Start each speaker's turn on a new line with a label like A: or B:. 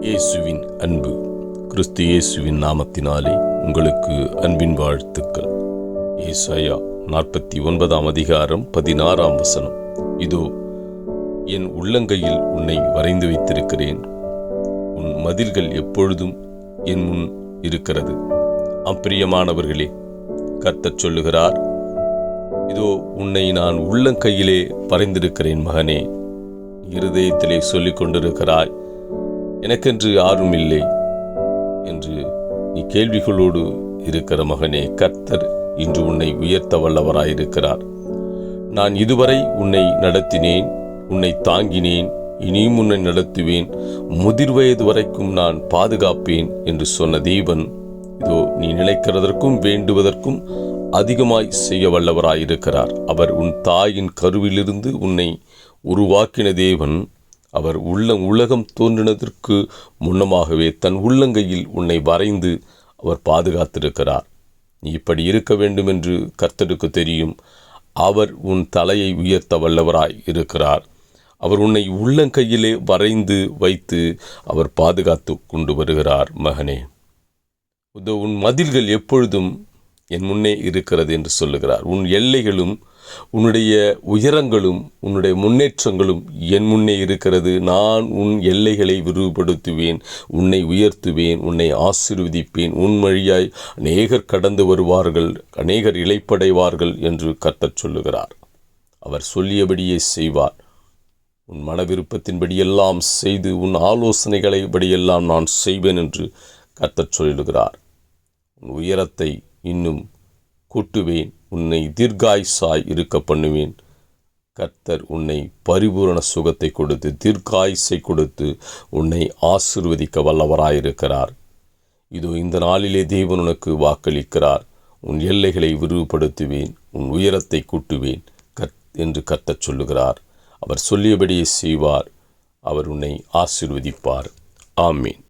A: இயேசுவின் அன்பு. கிறிஸ்து இயேசுவின் நாமத்தினாலே உங்களுக்கு அன்பின் வாழ்த்துக்கள். ஏசாயா நாற்பத்தி ஒன்பதாம் அதிகாரம் பதினாறாம் வசனம். இதோ என் உள்ளங்கையில் உன்னை வரைந்து வைத்திருக்கிறேன். உன் மதில்கள் எப்பொழுதும் என் முன் இருக்கிறது. அப்பிரியமானவர்களே கத்தச் சொல்லுகிறார் இதோ உன்னை நான் உள்ளங்கையிலே வரைந்திருக்கிறேன் மகனே. இருதயத்திலே சொல்லிக் கொண்டிருக்கிறாய் எனக்கென்று யாரும் இல்லை என்று நீ கேள்விகளோடு இருக்கிற மகனே கர்த்தர் இன்று உன்னை உயர்த்த வல்லவராயிருக்கிறார். நான் இதுவரை உன்னை நடத்தினேன் உன்னை தாங்கினேன் இனியும் உன்னை நடத்துவேன் முதிர் வயது வரைக்கும் நான் பாதுகாப்பேன் என்று சொன்ன தேவன் இதோ நீ நினைக்கிறதற்கும் வேண்டுவதற்கும் அதிகமாய் செய்ய வல்லவராயிருக்கிறார். அவர் உன் தாயின் கருவிலிருந்து உன்னை உருவாக்கின தேவன் அவர் உள்ள உலகம் தோன்றினதற்கு முன்னமாகவே தன் உள்ளங்கையில் உன்னை வரைந்து அவர் பாதுகாத்திருக்கிறார். நீ இப்படி இருக்க வேண்டும் என்று கர்த்தருக்கு தெரியும். அவர் உன் தலையை உயர்த்த வல்லவராய் இருக்கிறார். அவர் உன்னை உள்ளங்கையிலே வரைந்து வைத்து அவர் பாதுகாத்து கொண்டு வருகிறார் மகனே. உன் மதில்கள் எப்பொழுதும் என் முன்னே இருக்கிறது என்று சொல்லுகிறார். உன் எல்லைகளும் உன்னுடைய உயரங்களும் உன்னுடைய முன்னேற்றங்களும் என் முன்னே இருக்கிறது. நான் உன் எல்லைகளை விரிவுபடுத்துவேன் உன்னை உயர்த்துவேன் உன்னை ஆசீர்வதிப்பேன். உன் வழியாய் அநேகர் கடந்து வருவார்கள் அநேகர் இழைப்படைவார்கள் என்று கத்தச் சொல்லுகிறார். அவர் சொல்லியபடியே செய்வார். உன் மன விருப்பத்தின்படியெல்லாம் செய்து உன் ஆலோசனைகளை படியெல்லாம் நான் செய்வேன் என்று கத்தச் சொல்லுகிறார். உன் உயரத்தை இன்னும் கூட்டுவேன். உன்னை தீர்காயுசாய் இருக்க பண்ணுவேன். கர்த்தர் உன்னை பரிபூரண சுகத்தை கொடுத்து தீர்க்காயுசை கொடுத்து உன்னை ஆசிர்வதிக்க வல்லவராயிருக்கிறார். இதோ இந்த நாளிலே தேவன் உனக்கு வாக்களிக்கிறார். உன் எல்லைகளை விரிவுபடுத்துவேன் உன் உயரத்தை கூட்டுவேன் கத் என்று கர்த்தர் சொல்லுகிறார். அவர் சொல்லியபடியே செய்வார். அவர் உன்னை ஆசிர்வதிப்பார். ஆமீன்.